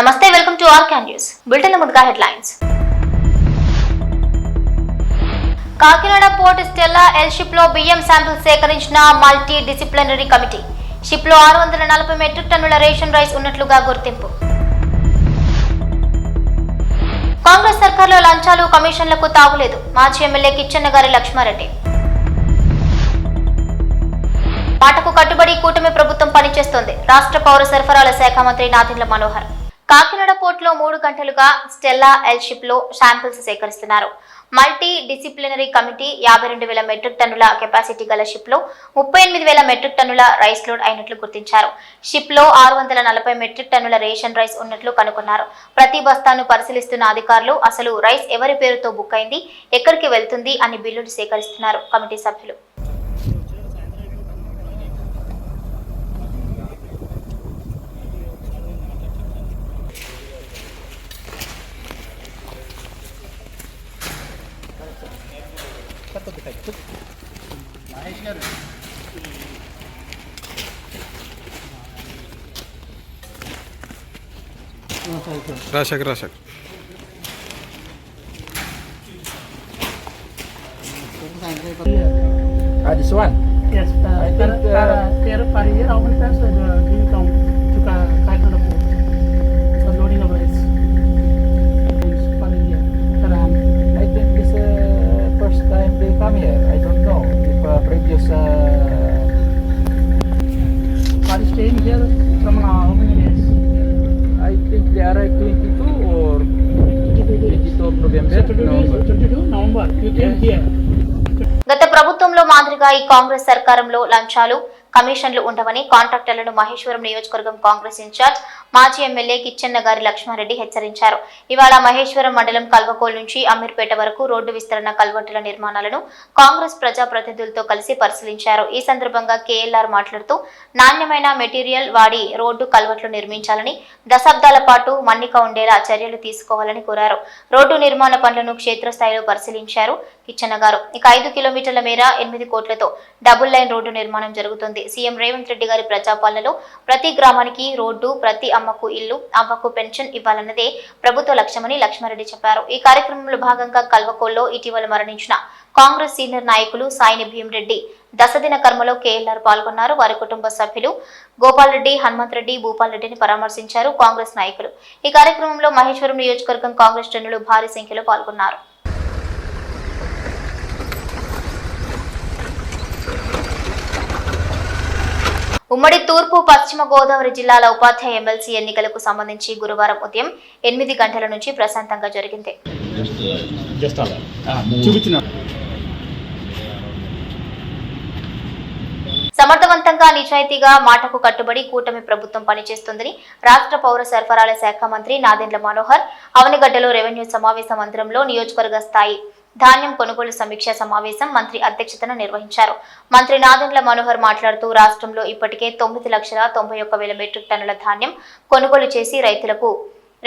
నమస్తే welcome to R can news. Bulletin ముందుగా headlines. Kakinada port Stella L షిప్లో బియ్యం శాంపిల్ సేకరించిన మల్టీ డిసిప్లినరీ కమిటీ. షిప్లో ఆరు వందల నలభై మెట్రిక్ టన్నుల రేషన్ రైస్ ఉన్నట్లుగా గుర్తింపు. కాంగ్రెస్ సర్కార్లో లంచాలు కమిషన్లకు తాగులేదు. మాజీ ఎమ్మెల్యే కిచ్చెన్న గారి లక్ష్మారెడ్డి. మాటకు కట్టుబడి కూటమి ప్రభుత్వం పనిచేస్తోంది. రాష్ట్ర పౌర సరఫరాల శాఖ మంత్రి నాదిండ్ల మనోహర్. కాకినాడ పోర్టులో మూడు గంటలుగా స్టెల్లా ఎల్షిప్లో శాంపిల్స్ సేకరిస్తున్నారు. మల్టీ డిసిప్లినరీ కమిటీ యాభై రెండు వేల మెట్రిక్ టన్నుల కెపాసిటీ గల షిప్లో ముప్పై ఎనిమిది వేల మెట్రిక్ టన్నుల రైస్ లోడ్ అయినట్లు గుర్తించారు. షిప్లో ఆరు వందల నలభై మెట్రిక్ టన్నుల రేషన్ రైస్ ఉన్నట్లు కనుగొన్నారు. ప్రతి బస్తాను పరిశీలిస్తున్న అధికారులు అసలు రైస్ ఎవరి పేరుతో బుక్ అయింది ఎక్కడికి వెళ్తుంది అని బిల్లులు సేకరిస్తున్నారు కమిటీ సభ్యులు. రాశాక రాశాక Ah, this one. Yes, uh, I per, think, per, uh, per, per year, how many times uh, do you come If uh. Uh, Are staying here from uh, how many days? I think they arrived 22 or 22 of November. So 22 days, November. 22 November, you came Yes. here. గత ప్రభుత్వంలో మాదిరిగా ఈ కాంగ్రెస్ సర్కారంలో లంచాలు కమిషన్లు ఉండవని కాంట్రాక్టర్లను మహేశ్వరం నియోజకవర్గం Congress incharge మాజీ ఎమ్మెల్యే కిచ్చెన్న గారి లక్ష్మారెడ్డి హెచ్చరించారు. ఇవాళ మహేశ్వరం మండలం కల్వకోల్ నుంచి అమీర్పేట వరకు రోడ్డు విస్తరణ కల్వర్టుల నిర్మాణాలను కాంగ్రెస్ ప్రజాప్రతినిధులతో కలిసి పరిశీలించారు. ఈ సందర్భంగా కేఎల్ఆర్ మాట్లాడుతూ నాణ్యమైన మెటీరియల్ వాడి రోడ్డు కల్వర్ట్లు నిర్మించాలని దశాబ్దాల పాటు మన్నిక ఉండేలా చర్యలు తీసుకోవాలని కోరారు. రోడ్డు నిర్మాణ పనులను క్షేత్రస్థాయిలో పరిశీలించారు కిచ్చన్న గారు. ఇక ఐదు కిలోమీటర్ల మేర ఎనిమిది కోట్లతో డబుల్ లైన్ రోడ్డు నిర్మాణం జరుగుతుంది. సీఎం రేవంత్ రెడ్డి గారి ప్రజాపాలనలో ప్రతి గ్రామానికి రోడ్డు ప్రతి అమ్మకు ఇల్లు అవ్వకు పెన్షన్ ఇవ్వాలన్నదే ప్రభుత్వ లక్ష్యమని లక్ష్మారెడ్డి చెప్పారు. ఈ కార్యక్రమంలో భాగంగా కల్వకోల్లో ఇటీవల మరణించిన కాంగ్రెస్ సీనియర్ నాయకులు సాయిని భీమరెడ్డి దశదిన కర్మలో కేఎల్ఆర్ పాల్గొన్నారు. వారి కుటుంబ సభ్యులు గోపాల్రెడ్డి హనుమంత్ రెడ్డి భూపాల్ రెడ్డిని పరామర్శించారు కాంగ్రెస్ నాయకులు. ఈ కార్యక్రమంలో మహేశ్వరం నియోజకవర్గం కాంగ్రెస్ శ్రేణులు భారీ సంఖ్యలో పాల్గొన్నారు. ఉమ్మడి తూర్పు పశ్చిమ గోదావరి జిల్లాల ఉపాధ్యాయ ఎమ్మెల్సీ ఎన్నికలకు సంబంధించి గురువారం ఉదయం ఎనిమిది గంటల నుంచి ప్రశాంతంగా జరిగింది. చూపించిన. సమర్థవంతంగా నిజాయితీగా మాటకు కట్టుబడి కూటమి ప్రభుత్వం పనిచేస్తుందని రాష్ట్ర పౌర సరఫరాల శాఖ మంత్రి నాదెండ్ల మనోహర్ అవనిగడ్డలో రెవెన్యూ సమావేశ మందిరంలో నియోజకవర్గ స్థాయి ధాన్యం కొనుగోలు సమీక్ష సమావేశం మంత్రి అధ్యక్షతన నిర్వహించారు. మంత్రి నాదెండ్ల మనోహర్ మాట్లాడుతూ రాష్ట్రంలో ఇప్పటికే తొమ్మిది లక్షల తొంభై ఒక్క వేల మెట్రిక్ టన్నుల ధాన్యం కొనుగోలు చేసి రైతులకు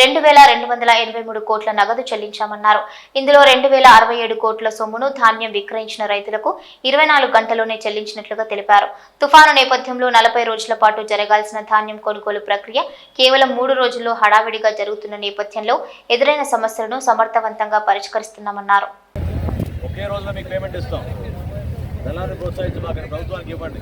రెండు వేల రెండు వందల ఎనభై మూడు కోట్ల నగదు చెల్లించామన్నారు. ఇందులో రెండు వేల అరవై ఏడు కోట్ల సొమ్మును ధాన్యం విక్రయించిన రైతులకు ఇరవై నాలుగు గంటల్లోనే చెల్లించినట్లుగా తెలిపారు. తుఫాను నేపథ్యంలో నలభై రోజుల పాటు జరగాల్సిన ధాన్యం కొనుగోలు ప్రక్రియ కేవలం మూడు రోజుల్లో హడావిడిగా జరుగుతున్న నేపథ్యంలో ఎదురైన సమస్యలను సమర్థవంతంగా పరిష్కరిస్తున్నామన్నారు. ఒకే రోజులో మీకు పేమెంట్ ఇస్తాం. ప్రోత్సహించబాకండి ప్రభుత్వానికి ఇవ్వండి.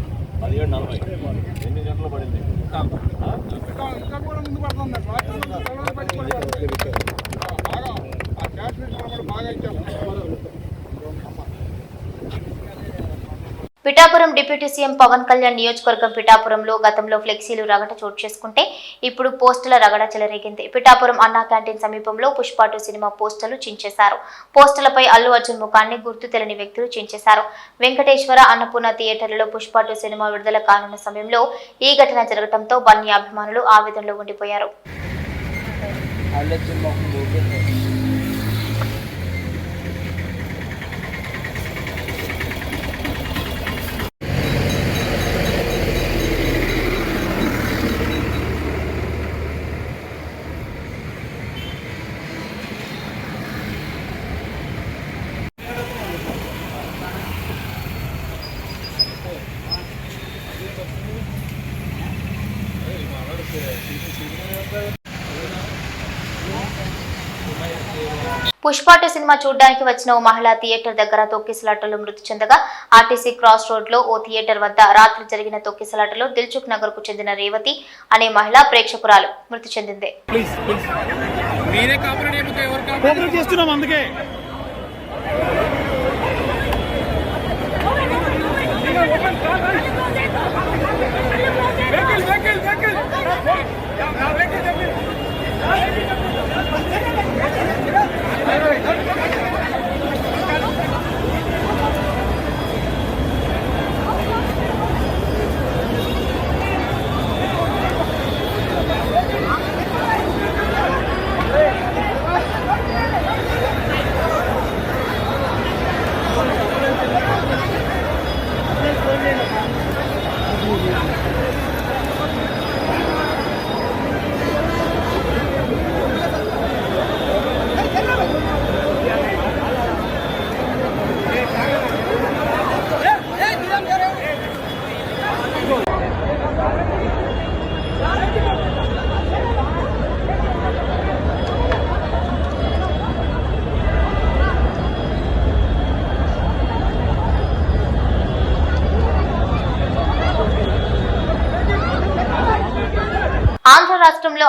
పదిహేడు నలభై. ఎన్ని గంటలు పడింది? ఇంకా కూడా ముందు పడుతుంది పిఠాపురం డిప్యూటీ సీఎం పవన్ కళ్యాణ్ నియోజకవర్గం పిఠాపురంలో గతంలో ఫ్లెక్సీలు రగడ చోటు చేసుకుంటే ఇప్పుడు పోస్టుల రగడ చెలరేగింది. పిఠాపురం అన్నా క్యాంటీన్ సమీపంలో పుష్పాటు సినిమా పోస్టర్లు చించేశారు. పోస్టులపై అల్లు అర్జున్ ముఖాన్ని గుర్తు తెలియని వ్యక్తులు చించేశారు. వెంకటేశ్వర అన్నపూర్ణ థియేటర్లలో పుష్పాటు సినిమా విడుదల కానున్న సమయంలో ఈ ఘటన జరగడంతో బన్నీ అభిమానులు ఆవేదనలో ఉండిపోయారు. పుష్పాటు సినిమా చూడడానికి వచ్చిన ఓ మహిళ థియేటర్ దగ్గర తొక్కిసలాటలో మృతి చెందగా ఆర్టీసీ క్రాస్ రోడ్లో ఓ థియేటర్ వద్ద రాత్రి జరిగిన తొక్కిసలాటలో దిల్చుక్ నగర్కు చెందిన రేవతి అనే మహిళ ప్రేక్షకురాలు మృతి చెందింది. కోఆపరేట్ చేస్తున్నాం అందుకే.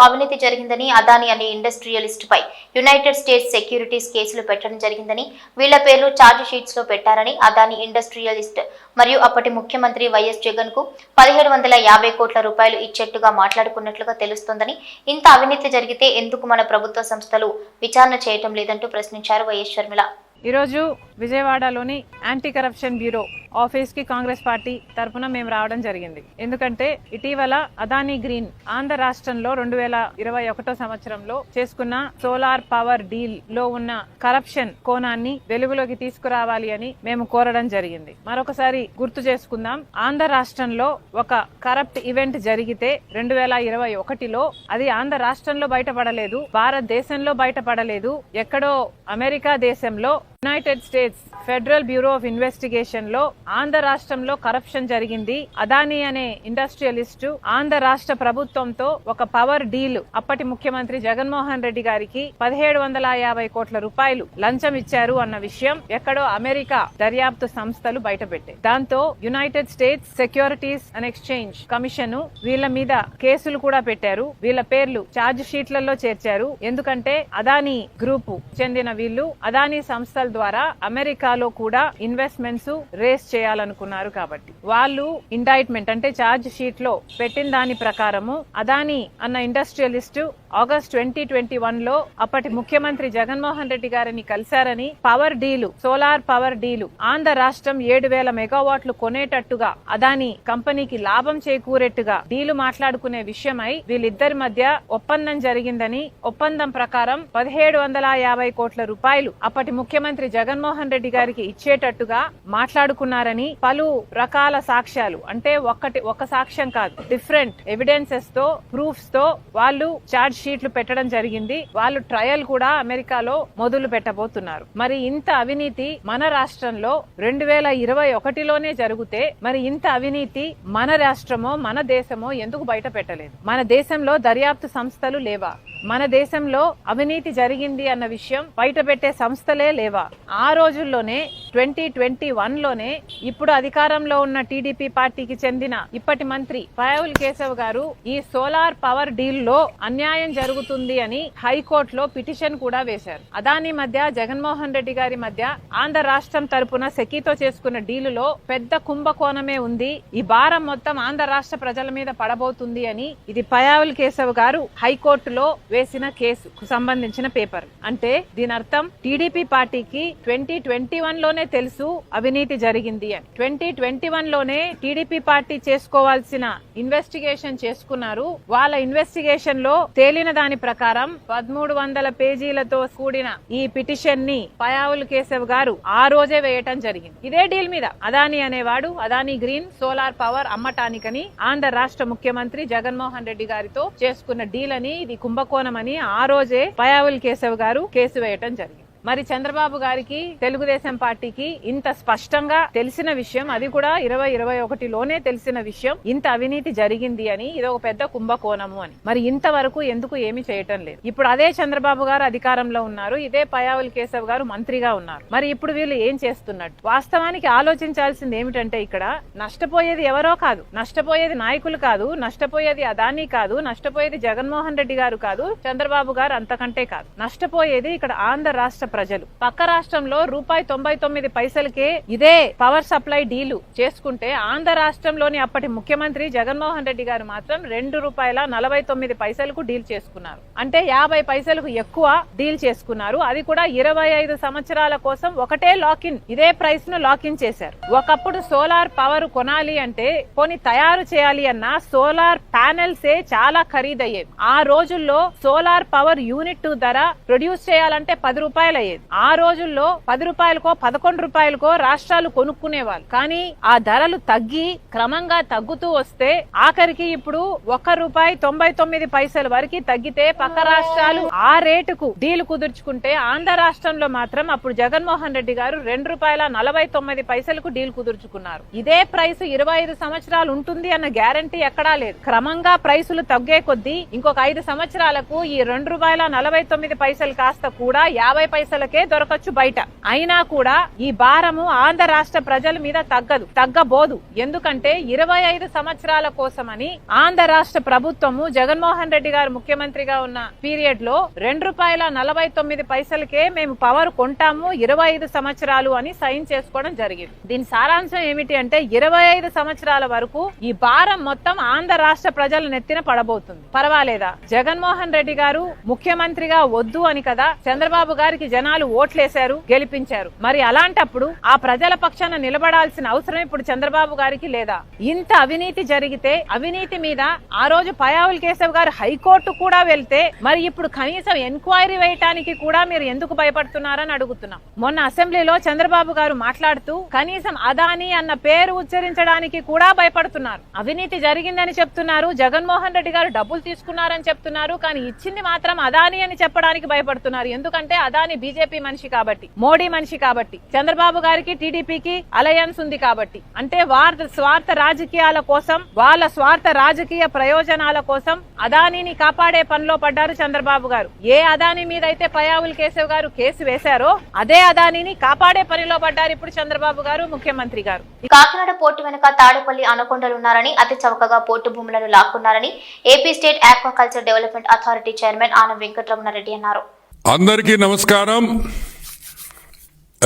అవినీతి జరిగిందని అదాని అనే ఇండస్ట్రియలిస్ట్ పై యునైటెడ్ స్టేట్స్ సెక్యూరిటీస్ కేసులు పెట్టడం జరిగిందని వీళ్ళ పేర్లు ఛార్జ్ షీట్స్లో పెట్టారని అదాని ఇండస్ట్రియలిస్ట్ మరియు అప్పటి ముఖ్యమంత్రి వైఎస్ జగన్కు పదిహేడు వందల యాభై కోట్ల రూపాయలు ఇచ్చేట్టుగా మాట్లాడుకున్నట్లుగా తెలుస్తోందని ఇంత అవినీతి జరిగితే ఎందుకు మన ప్రభుత్వ సంస్థలు విచారణ చేయటం లేదంటూ ప్రశ్నించారు వైఎస్ షర్మిల. ఈరోజు విజయవాడలోని యాంటీ కరప్షన్ బ్యూరో ఆఫీస్కి కాంగ్రెస్ పార్టీ తరఫున మేము రావడం జరిగింది. ఎందుకంటే ఇటీవల అదానీ గ్రీన్ ఆంధ్ర రాష్ట్రంలో రెండు వేల ఇరవై ఒకటో సంవత్సరంలో చేసుకున్న సోలార్ పవర్ డీల్లో ఉన్న కరప్షన్ కోణాన్ని వెలుగులోకి తీసుకురావాలి అని మేము కోరడం జరిగింది. మరొకసారి గుర్తు చేసుకుందాం. ఆంధ్ర రాష్ట్రంలో ఒక కరప్ట్ ఈవెంట్ జరిగితే రెండు వేల ఇరవై ఒకటిలో అది ఆంధ్ర రాష్ట్రంలో బయటపడలేదు భారతదేశంలో బయటపడలేదు ఎక్కడో అమెరికా దేశంలో United States federal bureau of ఇన్వెస్టిగేషన్లో ఆంధ్ర రాష్ట్రంలో కరప్షన్ జరిగింది. అదానీ అనే ఇండస్ట్రియలిస్టు ఆంధ్ర రాష్ట్ర ప్రభుత్వంతో ఒక పవర్ డీల్ అప్పటి ముఖ్యమంత్రి జగన్మోహన్ రెడ్డి గారికి పదిహేడు వందల యాభై కోట్ల రూపాయలు లంచం ఇచ్చారు అన్న విషయం ఎక్కడో అమెరికా దర్యాప్తు సంస్థలు బయటపెట్టాయి. దాంతో United States securities and exchange commission వీళ్ళ మీద కేసులు కూడా పెట్టారు. వీళ్ళ పేర్లు ఛార్జ్ షీట్లలో చేర్చారు. ఎందుకంటే అదానీ గ్రూప్ చెందిన వీళ్ళు అదానీ సంస్థల ద్వారా అమెరికాలో కూడా ఇన్వెస్ట్మెంట్స్ రేస్ చేయాలనుకున్నారు కాబట్టి. వాళ్ళు ఇండైట్మెంట్ అంటే ఛార్జ్ షీట్లో పెట్టిన దాని ప్రకారము అదాని అన్న ఇండస్ట్రియలిస్ట్ ఆగస్ట్ ట్వంటీ ట్వంటీ వన్లో అప్పటి ముఖ్యమంత్రి జగన్మోహన్ రెడ్డి గారిని కలిశారని power deal solar power deal Andhra రాష్ట్రం ఏడు వేల మెగావాట్లు కొనేటట్టుగా అదాని కంపెనీకి లాభం చేకూరేట్టుగా డీలు మాట్లాడుకునే విషయమై వీళ్ళిద్దరి మధ్య ఒప్పందం జరిగిందని ఒప్పందం ప్రకారం పదిహేడు వందల యాభై కోట్ల రూపాయలు అప్పటి ముఖ్యమంత్రి జగన్మోహన్ రెడ్డి గారికి ఇచ్చేటట్టుగా మాట్లాడుకున్నారని పలు రకాల సాక్ష్యాలు. అంటే ఒక్కటి ఒక సాక్ష్యం కాదు. డిఫరెంట్ ఎవిడెన్సెస్తో ప్రూఫ్స్తో వాళ్ళు ఛార్జ్ షీట్లు పెట్టడం జరిగింది. వాళ్ళు ట్రయల్ కూడా అమెరికాలో మొదలు పెట్టబోతున్నారు. మరి ఇంత అవినీతి మన రాష్ట్రంలో రెండు వేల ఇరవై ఒకటిలోనే జరిగితే మరి ఇంత అవినీతి మన రాష్ట్రమో మన దేశమో ఎందుకు బయట పెట్టలేదు? మన దేశంలో దర్యాప్తు సంస్థలు లేవా? మన దేశంలో అవినీతి జరిగింది అన్న విషయం బయట పెట్టే సంస్థలే లేవా? ఆ రోజుల్లోనే ట్వంటీ ట్వంటీ వన్లోనే ఇప్పుడు అధికారంలో ఉన్న టీడీపీ పార్టీకి చెందిన ఇప్పటి మంత్రి పయావుల్ కేశవ్ గారు ఈ సోలార్ పవర్ డీల్లో అన్యాయం జరుగుతుంది అని హైకోర్టులో పిటిషన్ కూడా వేశారు. అదాని మధ్య జగన్మోహన్ రెడ్డి గారి మధ్య ఆంధ్ర రాష్ట్రం తరపున సెకీతో చేసుకున్న డీలులో పెద్ద కుంభకోణమే ఉంది. ఈ భారం మొత్తం ఆంధ్ర రాష్ట్ర ప్రజల మీద పడబోతుంది అని ఇది పయావుల్ కేశవ్ గారు హైకోర్టులో వేసిన కేసుకు సంబంధించిన పేపర్. అంటే దీని అర్థం టీడీపీ పార్టీకి ట్వంటీ ట్వంటీ వన్లోనే తెలుసు అవినీతి జరిగింది అని. ట్వంటీ ట్వంటీ వన్లోనే టీడీపీ పార్టీ చేసుకోవాల్సిన ఇన్వెస్టిగేషన్ చేసుకున్నారు. వాళ్ళ ఇన్వెస్టిగేషన్లో తేలిన దాని ప్రకారం పదమూడు వందల పేజీలతో కూడిన ఈ పిటిషన్ని పయావుల్ కేశవ్ గారు ఆ రోజే వేయటం జరిగింది. ఇదే డీల్ మీద అదాని అనేవాడు అదాని గ్రీన్ సోలార్ పవర్ అమ్మటానికని ఆంధ్ర రాష్ట్ర ముఖ్యమంత్రి జగన్మోహన్ రెడ్డి గారితో చేసుకున్న డీల్ అని ఇది కుంభకోణం అని ఆ రోజే పయావుల్ కేశవ్ గారు కేసు వేయటం జరిగింది. మరి చంద్రబాబు గారికి తెలుగుదేశం పార్టీకి ఇంత స్పష్టంగా తెలిసిన విషయం అది కూడా ఇరవై ఇరవై ఒకటిలోనే తెలిసిన విషయం ఇంత అవినీతి జరిగింది అని ఇది ఒక పెద్ద కుంభకోణము అని. మరి ఇంతవరకు ఎందుకు ఏమి చేయటం లేదు. ఇప్పుడు అదే చంద్రబాబు గారు అధికారంలో ఉన్నారు ఇదే పయావుల్ కేశవ్ గారు మంత్రిగా ఉన్నారు. మరి ఇప్పుడు వీళ్ళు ఏం చేస్తున్నట్టు? వాస్తవానికి ఆలోచించాల్సింది ఏమిటంటే ఇక్కడ నష్టపోయేది ఎవరో కాదు నష్టపోయేది నాయకులు కాదు నష్టపోయేది అదానీ కాదు నష్టపోయేది జగన్మోహన్ రెడ్డి గారు కాదు చంద్రబాబు గారు అంతకంటే కాదు. నష్టపోయేది ఇక్కడ ఆంధ్ర రాష్ట్ర ప్రజలు. పక్క రాష్ట్రంలో రూపాయి తొంభై తొమ్మిది పైసలకే ఇదే పవర్ సప్లై డీలు చేసుకుంటే ఆంధ్ర రాష్ట్రంలోని అప్పటి ముఖ్యమంత్రి జగన్మోహన్ రెడ్డి గారు మాత్రం రెండు రూపాయల నలభై తొమ్మిది పైసలకు డీల్ చేసుకున్నారు. అంటే యాభై పైసలకు ఎక్కువ డీల్ చేసుకున్నారు. అది కూడా ఇరవై ఐదు సంవత్సరాల కోసం ఒకటే లాకిన్ ఇదే ప్రైస్ను లాకిన్ చేశారు. ఒకప్పుడు సోలార్ పవర్ కొనాలి అంటే కొని తయారు చేయాలి అన్న సోలార్ ప్యానెల్స్ ఏ చాలా ఖరీదయ్యేవి. ఆ రోజుల్లో సోలార్ పవర్ యూనిట్ ధర ప్రొడ్యూస్ చేయాలంటే పది రూపాయలు అయ్యేది ఆ రోజుల్లో పది రూపాయలకో పదకొండు రూపాయలకో రాష్ట్రాలు కొనుక్కునేవాళ్ళు. కానీ ఆ ధరలు తగ్గి క్రమంగా తగ్గుతూ వస్తే ఆఖరికి ఇప్పుడు ఒక్క రూపాయి తొంభై తొమ్మిది పైసల వరకు తగ్గితే పక్క రాష్ట్రాలు ఆ రేటుకు డీల్ కుదుర్చుకుంటే ఆంధ్ర రాష్ట్రంలో మాత్రం అప్పుడు జగన్మోహన్ రెడ్డి గారు రెండు రూపాయల నలభై తొమ్మిది పైసలకు డీల్ కుదుర్చుకున్నారు. ఇదే ప్రైస్ ఇరవై ఐదు సంవత్సరాలు ఉంటుంది అన్న గ్యారంటీ ఎక్కడా లేదు. క్రమంగా ప్రైసులు తగ్గే కొద్దీ ఇంకొక ఐదు సంవత్సరాలకు ఈ రెండు రూపాయల నలభై తొమ్మిది పైసలు కాస్త కూడా యాభై పైసలు పైసలకే దొరకచ్చు బయట. అయినా కూడా ఈ భారము ఆంధ్ర రాష్ట్ర ప్రజల మీద తగ్గదు తగ్గబోదు. ఎందుకంటే ఇరవై ఐదు సంవత్సరాల కోసమని ఆంధ్ర రాష్ట్ర ప్రభుత్వము జగన్మోహన్ రెడ్డి గారు ముఖ్యమంత్రిగా ఉన్న పీరియడ్లో రెండు రూపాయల నలభై తొమ్మిది పైసలకే మేము పవర్ కొంటాము ఇరవై ఐదు సంవత్సరాలు అని సైన్ చేసుకోవడం జరిగింది. దీని సారాంశం ఏమిటి అంటే ఇరవై ఐదు సంవత్సరాల వరకు ఈ భారం మొత్తం ఆంధ్ర రాష్ట్ర ప్రజల నెత్తిన పడబోతుంది. పర్వాలేదా? జగన్మోహన్ రెడ్డి గారు ముఖ్యమంత్రిగా వద్దు అని కదా చంద్రబాబు గారికి జనాలు ఓట్లేశారు గెలిపించారు. మరి అలాంటప్పుడు ఆ ప్రజల పక్షాన నిలబడాల్సిన అవసరం ఇప్పుడు చంద్రబాబు గారికి లేదా? ఇంత అవినీతి జరిగితే అవినీతి మీద ఆ రోజు పయావుల్ కేశవ్ గారు హైకోర్టు కూడా వెళ్తే మరి ఇప్పుడు కనీసం ఎంక్వైరీ వేయటానికి కూడా మీరు ఎందుకు భయపడుతున్నారని అడుగుతున్నాం. మొన్న అసెంబ్లీలో చంద్రబాబు గారు మాట్లాడుతూ కనీసం అదాని అన్న పేరు ఉచ్చరించడానికి కూడా భయపడుతున్నారు. అవినీతి జరిగిందని చెప్తున్నారు జగన్మోహన్ రెడ్డి గారు డబ్బులు తీసుకున్నారని చెప్తున్నారు కానీ ఇచ్చింది మాత్రం అదాని అని చెప్పడానికి భయపడుతున్నారు. ఎందుకంటే అదాని బీజేపీ మనిషి కాబట్టి మోడీ మనిషి కాబట్టి చంద్రబాబు గారికి టీడీపీకి అలయన్స్ ఉంది కాబట్టి. అంటే వారి స్వార్థ రాజకీయాల కోసం వాళ్ళ స్వార్థ రాజకీయ ప్రయోజనాల కోసం అదానిని కాపాడే పనిలో పడ్డారు చంద్రబాబు గారు. ఏ అదాని మీద అయితే పయావుల్ కేశవ్ గారు కేసు వేశారో అదే అదానిని కాపాడే పనిలో పడ్డారు ఇప్పుడు చంద్రబాబు గారు ముఖ్యమంత్రి గారు. కాకినాడ పోర్టు వెనుక తాడేపల్లి అనకొండలున్నారని అతి చౌకగా పోర్టు భూములను లాక్కున్నారని AP state aquaculture development authority chairman Anam Venkata Ramana Reddy అన్నారు. అందరికీ నమస్కారం.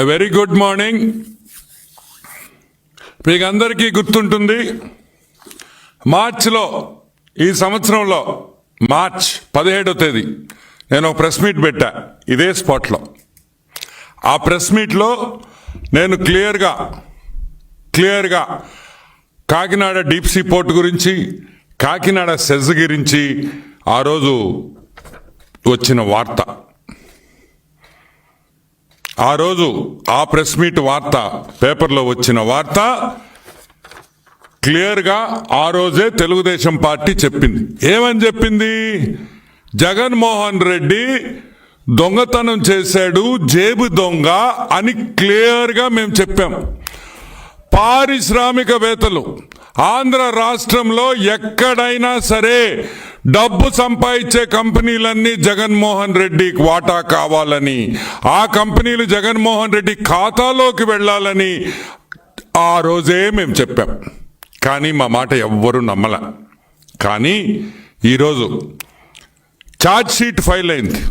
వెరీ గుడ్ మార్నింగ్ మీకు అందరికీ గుర్తుంటుంది మార్చ్లో ఈ సంవత్సరంలో మార్చ్ పదిహేడో తేదీ నేను ఒక ప్రెస్ మీట్ పెట్టా ఇదే స్పాట్లో. ఆ ప్రెస్ మీట్లో నేను క్లియర్గా క్లియర్గా కాకినాడ డీప్ సీ పోర్ట్ గురించి కాకినాడ సెజ్ గురించి ఆ రోజు వచ్చిన వార్త. ఆ రోజు ఆ ప్రెస్ మీట్ వార్త పేపర్లో వచ్చిన వార్త క్లియర్గా ఆ రోజే తెలుగుదేశం పార్టీ చెప్పింది. ఏమని చెప్పింది? జగన్మోహన్ రెడ్డి దొంగతనం చేశాడు జేబు దొంగ అని క్లియర్గా మేము చెప్పాం. పారిశ్రామికవేత్తలు ఆంధ్ర రాష్ట్రంలో ఎక్కడైనా సరే డబ్బు సంపాదించే కంపెనీలన్నీ జగన్మోహన్ రెడ్డి వాటా కావాలని ఆ కంపెనీలు జగన్మోహన్ రెడ్డి ఖాతాలోకి వెళ్ళాలని ఆ రోజే మేము చెప్పాం. కానీ మా మాట ఎవ్వరూ నమ్మల. కానీ ఈరోజు ఛార్జ్ షీట్ ఫైల్ అయింది.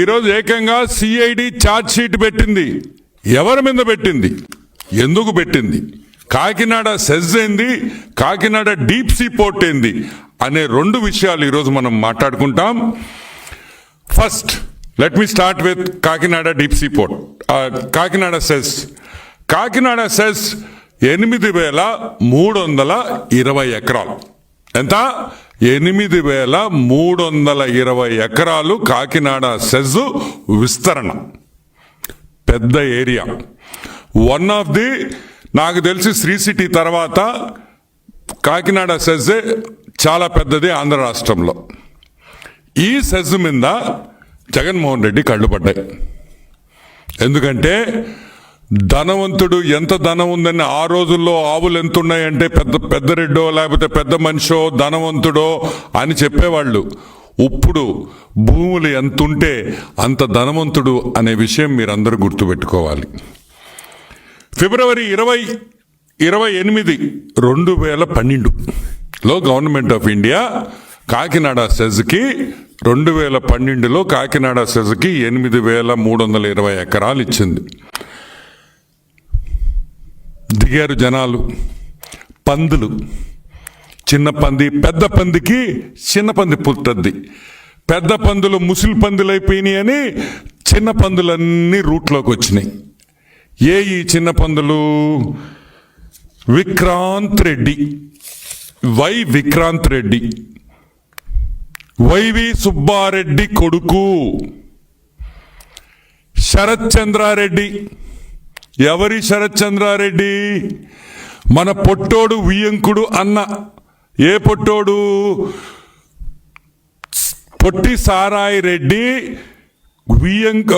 ఈరోజు ఏకంగా సిఐడి ఛార్జ్ షీట్ పెట్టింది. ఎవరి మీద పెట్టింది? ఎందుకు పెట్టింది? కాకినాడ సెజ్ ఏంది? కాకినాడ డీప్ సీ పోర్ట్ ఏంది? అనే రెండు విషయాలు ఈరోజు మనం మాట్లాడుకుంటాం. First let me start with Kakinada deep sea port Kakinada SEZ Kakinada SEZ ఎనిమిది వేల మూడు వందల ఇరవై ఎకరాలు. ఎంత? ఎనిమిది వేల మూడు వందల ఇరవై ఎకరాలు కాకినాడ సెజ్ విస్తరణ. పెద్ద ఏరియా. వన్ ఆఫ్ ది నాకు తెలిసి శ్రీ సిటీ తర్వాత కాకినాడ సెజ్ చాలా పెద్దది ఆంధ్ర రాష్ట్రంలో. ఈ సెజ్ మీద జగన్మోహన్ రెడ్డి కళ్ళు పడ్డాయి. ఎందుకంటే ధనవంతుడు ఎంత ధనం ఉందని ఆ రోజుల్లో ఆవులు ఎంత ఉన్నాయంటే పెద్ద పెద్ద రెడ్డో లేకపోతే పెద్ద మనిషో ధనవంతుడో అని చెప్పేవాళ్ళు. ఇప్పుడు భూములు ఎంతుంటే అంత ధనవంతుడు అనే విషయం మీరందరూ గుర్తుపెట్టుకోవాలి. ఫిబ్రవరి ఇరవై ఇరవై ఎనిమిది రెండు వేల పన్నెండులో గవర్నమెంట్ ఆఫ్ ఇండియా కాకినాడ సెజ్కి రెండు వేల పన్నెండులో కాకినాడ సెజ్కి ఎనిమిది వేల మూడు వందల ఇరవై ఎకరాలు ఇచ్చింది. దిగారు జనాలు పందులు చిన్న పంది పెద్ద పందికి చిన్న పంది పుట్టద్ది. పెద్ద పందులు ముసిలి పందులు అయిపోయినాయి అని చిన్న పందులన్నీ రూట్లోకి వచ్చినాయి. ఏ ఈ చిన్న పందులు? విక్రాంత్ రెడ్డి. వై విక్రాంత్ రెడ్డి. వైవి సుబ్బారెడ్డి కొడుకు. శరత్ చంద్రారెడ్డి. ఎవరి శరత్ చంద్రారెడ్డి? మన పొట్టోడు వియంకుడు అన్న. ఏ పొట్టోడు? పొట్టి సారాయి రెడ్డి వియంక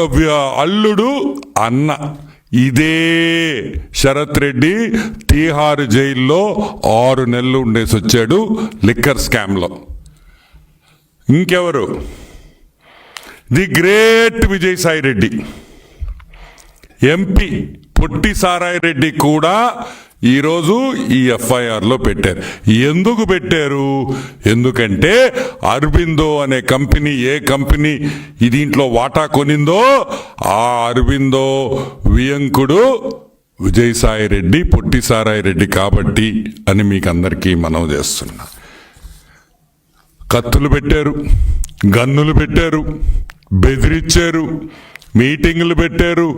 అల్లుడు అన్న. ఇదే శరత్ రెడ్డి తీహార్ జైల్లో ఆరు నెలలు ఉండేసి వచ్చాడు లిక్కర్ స్కామ్లో. ఇంకెవరు? The great Vijayasai Reddy. MP పొట్టి సారాయి రెడ్డి కూడా ఈరోజు ఈ ఎఫ్ఐఆర్లో పెట్టారు. ఎందుకు పెట్టారు? ఎందుకంటే అరబిందో అనే కంపెనీ ఏ కంపెనీ ఈ దీంట్లో వాటా కొనిందో ఆ అరబిందో వియంకుడు విజయసాయి రెడ్డి పొట్టి సారాయి రెడ్డి కాబట్టి అని మీకు అందరికీ మనవి చేస్తున్నా. కత్తులు పెట్టారు గన్నులు పెట్టారు బెదిరించారు మీటింగులు పెట్టారు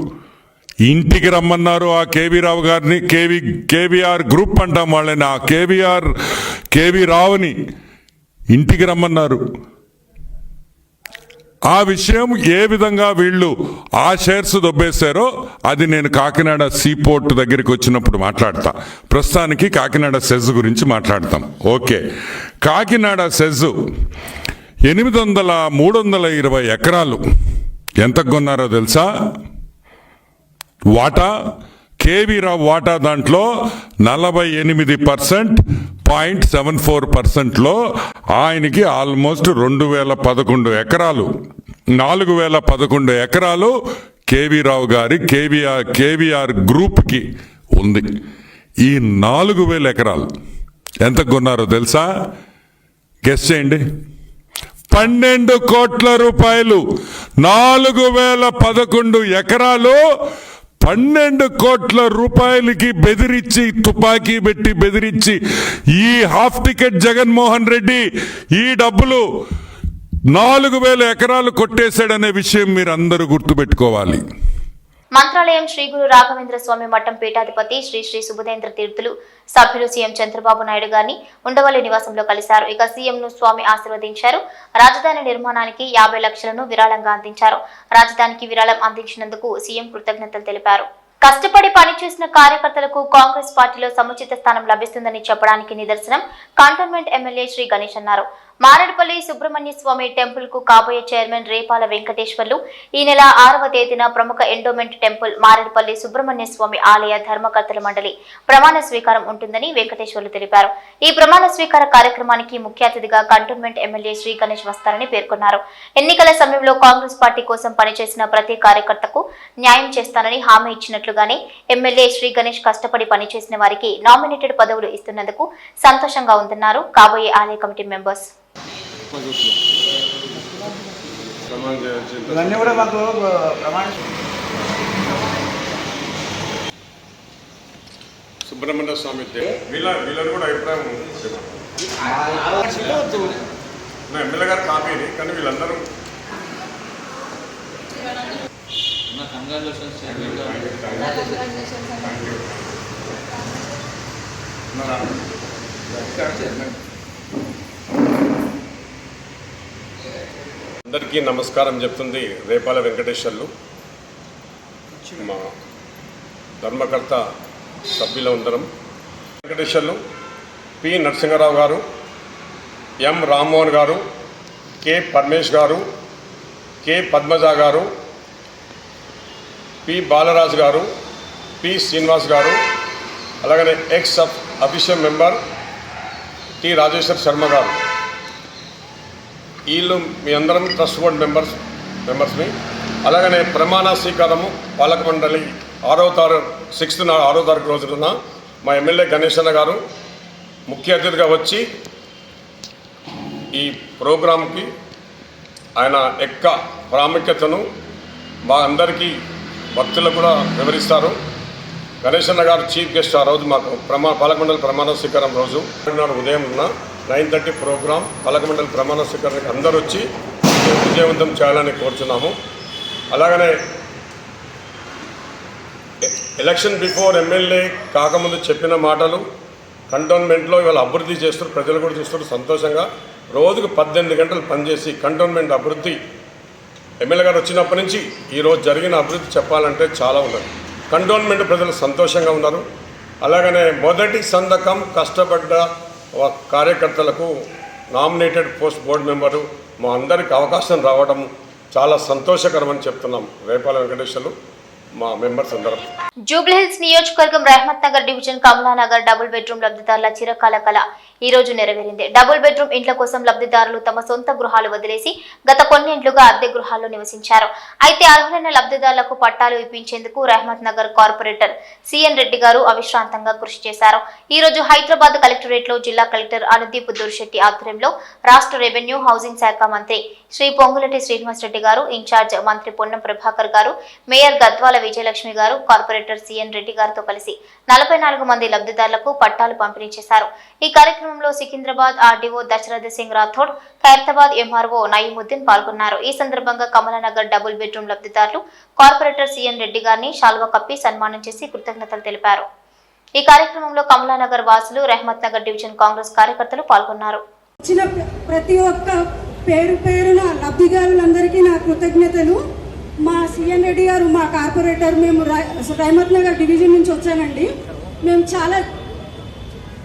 ఇంటికి రమ్మన్నారు ఆ కేవీ రావు గారిని. కేవీ కేవీఆర్ గ్రూప్ అంటాం వాళ్ళని. ఆ కేవీఆర్ కేవీ రావుని ఇంటికి రమ్మన్నారు. ఆ విషయం ఏ విధంగా వీళ్ళు ఆ షేర్స్ దొబ్బేశారో అది నేను కాకినాడ సీపోర్ట్ దగ్గరికి వచ్చినప్పుడు మాట్లాడతా. ప్రస్తుతానికి కాకినాడ సెజ్ గురించి మాట్లాడతాం. ఓకే. కాకినాడ సెజ్ ఎనిమిది వందల మూడు వందల ఇరవై ఎకరాలు. ఎంత కొన్నారో తెలుసా? వాటా? కేవీరావు వాటా దాంట్లో నలభై ఎనిమిది పర్సెంట్ పాయింట్ సెవెన్ ఫోర్ పర్సెంట్లో ఆయనకి ఆల్మోస్ట్ రెండు వేల పదకొండు ఎకరాలు. నాలుగు వేల పదకొండు ఎకరాలు కేవీరావు గారి కేవీఆర్ కేవీఆర్ గ్రూప్కి ఉంది. ఈ నాలుగు వేల ఎకరాలు ఎంత కొన్నారో తెలుసా? గెస్ చేయండి. పన్నెండు కోట్ల రూపాయలు. నాలుగు వేల పదకొండు ఎకరాలు పన్నెండు కోట్ల రూపాయలకి బెదిరించి తుపాకీ పెట్టి బెదిరించి ఈ హాఫ్ టికెట్ జగన్మోహన్ రెడ్డి ఈ డబ్బులు నాలుగు వేల ఎకరాలు కొట్టేశాడనే విషయం మీరు అందరూ గుర్తుపెట్టుకోవాలి. మంత్రాలయం శ్రీ గురు రాఘవేంద్ర స్వామి మఠం పీఠాధిపతి శ్రీ శ్రీ సుబుధేంద్ర తీర్థులు సభ్యులు సీఎం చంద్రబాబు నాయుడు గారిని ఉండవల్లి నివాసంలో కలిశారు. ఇక సీఎం ను స్వామి ఆశీర్వదించారు. రాజధాని నిర్మాణానికి యాభై లక్షలను విరాళంగా అందించారు. రాజధానికి విరాళం అందించినందుకు సీఎం కృతజ్ఞతలు తెలిపారు. కష్టపడి పనిచేసిన కార్యకర్తలకు కాంగ్రెస్ పార్టీలో సముచిత స్థానం లభిస్తుందని చెప్పడానికి నిదర్శనం కంటోన్మెంట్ ఎమ్మెల్యే శ్రీ గణేష్ అన్నారు. మారేడుపల్లి సుబ్రహ్మణ్య స్వామి టెంపుల్కు కాబోయే చైర్మన్ రేపాల వెంకటేశ్వర్లు. ఈ నెల ఆరవ తేదీన ప్రముఖ ఎండోమెంట్ టెంపుల్ మారేడుపల్లి సుబ్రహ్మణ్య స్వామి ఆలయ ధర్మకర్తల మండలి ప్రమాణ స్వీకారం ఉంటుందని వెంకటేశ్వర్లు తెలిపారు. ఈ ప్రమాణ స్వీకార కార్యక్రమానికి ముఖ్య అతిథిగా కంటోన్మెంట్ ఎమ్మెల్యే శ్రీ గణేష్ వస్తారని పేర్కొన్నారు. ఎన్నికల సమయంలో కాంగ్రెస్ పార్టీ కోసం పనిచేసిన ప్రతి కార్యకర్తకు న్యాయం చేస్తానని హామీ ఇచ్చినట్లుగానే ఎమ్మెల్యే శ్రీ గణేష్ కష్టపడి పనిచేసిన వారికి నామినేటెడ్ పదవులు ఇస్తున్నందుకు సంతోషంగా ఉందన్నారు కాబోయే ఆలయ కమిటీ మెంబర్స్. ఇవన్నీ కూడా మాకు ప్రమాణ సుబ్రహ్మణ్య స్వామి వీళ్ళ వీళ్ళని కూడా అభిప్రాయం ఎమ్మెల్యే గారు కాపీని కానీ వీళ్ళందరూ అందరికీ నమస్కారం చెప్తుంది రేపాల వెంకటేశ్వర్లు. మా ధర్మకర్త సభ్యుల అందరం. వెంకటేశ్వర్లు పి. నరసింహారావు గారు ఎం. రామ్మోహన్ గారు కె. పరమేష్ గారు కె. పద్మజ గారు పి. బాలరాజు గారు పి. శ్రీనివాస్ గారు అలాగనే ex official member T. Rajeshwar Sharma garu. వీళ్ళు మీ అందరం ట్రస్ట్ బోర్డ్ మెంబర్స్ మెంబర్స్ని. అలాగనే ప్రమాణ స్వీకారము పాలక మండలి ఆరో తారీఖు సిక్స్త్ ఆరో తారీఖు రోజున మా ఎమ్మెల్యే గణేశన్న గారు ముఖ్య అతిథిగా వచ్చి ఈ ప్రోగ్రాంకి ఆయన యొక్క ప్రాముఖ్యతను మా అందరికీ భక్తులకు కూడా వివరిస్తారు. గణేశన్న గారు చీఫ్ గెస్ట్ ఆ రోజు మాకు ప్రమా పాలకమండలి ప్రమాణ స్వీకారం రోజు. ఉదయం ఉన్న నైన్ థర్టీ ప్రోగ్రాం పలకమండలి ప్రమాణ స్వీకరణకి అందరూ వచ్చి విజయవంతం చేయాలని కోరుచున్నాము. అలాగనే ఎలక్షన్ బిఫోర్ ఎమ్మెల్యే కాకముందు చెప్పిన మాటలు కంటోన్మెంట్లో ఇవాళ అభివృద్ధి చేస్తారు ప్రజలు కూడా చూస్తారు సంతోషంగా. రోజుకు పద్దెనిమిది గంటలు పనిచేసి కంటోన్మెంట్ అభివృద్ధి ఎమ్మెల్యే గారు వచ్చినప్పటి నుంచి ఈరోజు జరిగిన అభివృద్ధి చెప్పాలంటే చాలా ఉన్నది. కంటోన్మెంట్ ప్రజలు సంతోషంగా ఉన్నారు. అలాగనే మొదటి సంతకం కష్టపడ్డ కార్యకర్తలకు నామినేటెడ్ పోస్ట్ బోర్డు మెంబరు మా అందరికి అవకాశం రావడం చాలా సంతోషకరమని చెప్తున్నాం. రేపాల వెంకటేశ్వర్లు మా మెంబర్స్ అందరం. జూబ్లీహిల్స్ నియోజకవర్గం Rahmat Nagar division Kamalanagar double bedroom లబ్ధిదారుల చిరకాల కళ. ఈ రోజు నెరవేరింది. డబుల్ బెడ్రూమ్ ఇండ్ల కోసం లబ్ధిదారులు తమ సొంత గృహాలు వదిలేసి గత కొన్నేండ్లుగా అద్దె గృహాల్లో నివసించారు. అయితే అర్హులైన లబ్ధిదారులకు పట్టాలు ఇప్పించేందుకు రహమత్ నగర్ కార్పొరేటర్ సిఎన్ రెడ్డి గారు అవిశ్రాంతంగా కృషి చేశారు. ఈ రోజు హైదరాబాద్ కలెక్టరేట్లో జిల్లా కలెక్టర్ అనుదీప్ దుర్శెట్టి ఆధ్వర్యంలో రాష్ట్ర రెవెన్యూ హౌసింగ్ శాఖ మంత్రి శ్రీ పొంగులటి శ్రీనివాస్ రెడ్డి గారు ఇన్ఛార్జ్ మంత్రి పొన్నం ప్రభాకర్ గారు మేయర్ గద్వాల విజయలక్ష్మి గారు కార్పొరేటర్ సిఎన్ రెడ్డి గారితో కలిసి నలభై నాలుగు మంది లబ్ధిదారులకు పట్టాలు పంపిణీ చేశారు. ఈ కార్యక్రమం కార్యక్రమంలో సికింద్రాబాద్ ఆర్డీఓ దశరథ సింగ్ రాథోడ్ ఖైరతాబాద్ ఎంఆర్ఓ నయీముద్దీన్ పాల్గొన్నారు. ఈ సందర్భంగా కమలనగర్ డబుల్ బెడ్రూమ్ లబ్ధిదారులు కార్పొరేటర్ సీఎన్ రెడ్డి గారిని శాల్వా కప్పి సన్మానం చేసి కృతజ్ఞతలు తెలిపారు. ఈ కార్యక్రమంలో కమలానగర్ వాసులు రెహమత్ నగర్ డివిజన్ కాంగ్రెస్ కార్యకర్తలు పాల్గొన్నారు. ప్రతి ఒక్క పేరు పేరున లబ్ధిదారులందరికీ నా కృతజ్ఞతలు. మా సీఎం రెడ్డి గారు మా కార్పొరేటర్ మేము రహమత్ రైమత్ నగర్ డివిజన్ నుంచి వచ్చానండి మేము చాలా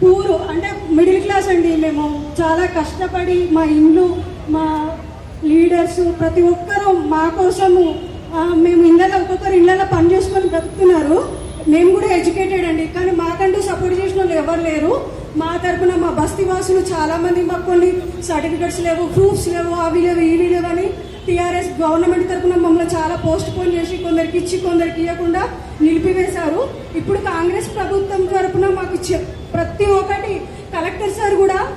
పూరు అంటే మిడిల్ క్లాస్ అండి మేము. చాలా కష్టపడి మా ఇండ్లు మా లీడర్స్ ప్రతి ఒక్కరూ మా కోసము మేము ఇళ్ళలో ఒక్కొక్కరు ఇళ్ళలో పని చేసుకొని బ్రతుకుతున్నారు. మేము కూడా ఎడ్యుకేటెడ్ అండి. కానీ మాకంటూ సపోర్ట్ చేసిన వాళ్ళు ఎవరు లేరు. మా తరపున మా బస్తీవాసులు చాలామంది మాకు కొన్ని సర్టిఫికెట్స్ లేవు ప్రూఫ్స్ లేవు అవి లేవు ఇవి లేవు అని టీఆర్ఎస్ గవర్నమెంట్ తరపున మమ్మల్ని చాలా పోస్ట్ పోన్ చేసి కొందరికి ఇచ్చి కొందరికి ఇవ్వకుండా నిలిపివేశారు. ఇప్పుడు కాంగ్రెస్ ప్రభుత్వం తరఫున మాకు చె- ప్రతి ఒక్కటి కలెక్టర్ సార్ కూడా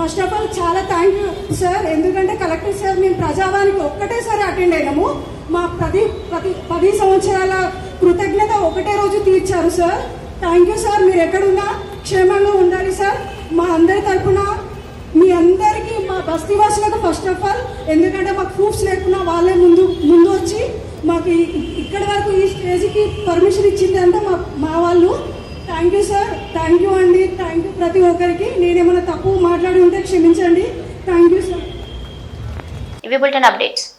ఫస్ట్ ఆఫ్ ఆల్ చాలా థ్యాంక్ యూ సార్. ఎందుకంటే కలెక్టర్ సార్ మేము ప్రజావానికి ఒక్కటేసారి అటెండ్ అయినాము. మా ప్రతి ప్రతి పది సంవత్సరాల కృతజ్ఞత ఒకటే రోజు తీర్చారు సార్. Thank you sir. మీరు ఎక్కడున్నా క్షేమంగా ఉండాలి సార్. మా అందరి తరఫున మీ అందరికీ మా బస్తీవాసులకు ఫస్ట్ ఆఫ్ ఆల్ ఎందుకంటే మాకు ప్రూఫ్స్ లేకున్నా వాళ్ళే ముందు ముందు వచ్చి మాకు ఇక్కడ ఇక్కడి వరకు ఈ స్టేజ్కి పర్మిషన్ ఇచ్చింది అంటే మా మా వాళ్ళు. Thank you sir thank you అండి. థ్యాంక్ యూ ప్రతి ఒక్కరికి. నేనేమైనా తప్పు మాట్లాడి ఉంటే క్షమించండి. థ్యాంక్ యూ సార్ ఇవి బులెటిన్ అప్డేట్స్.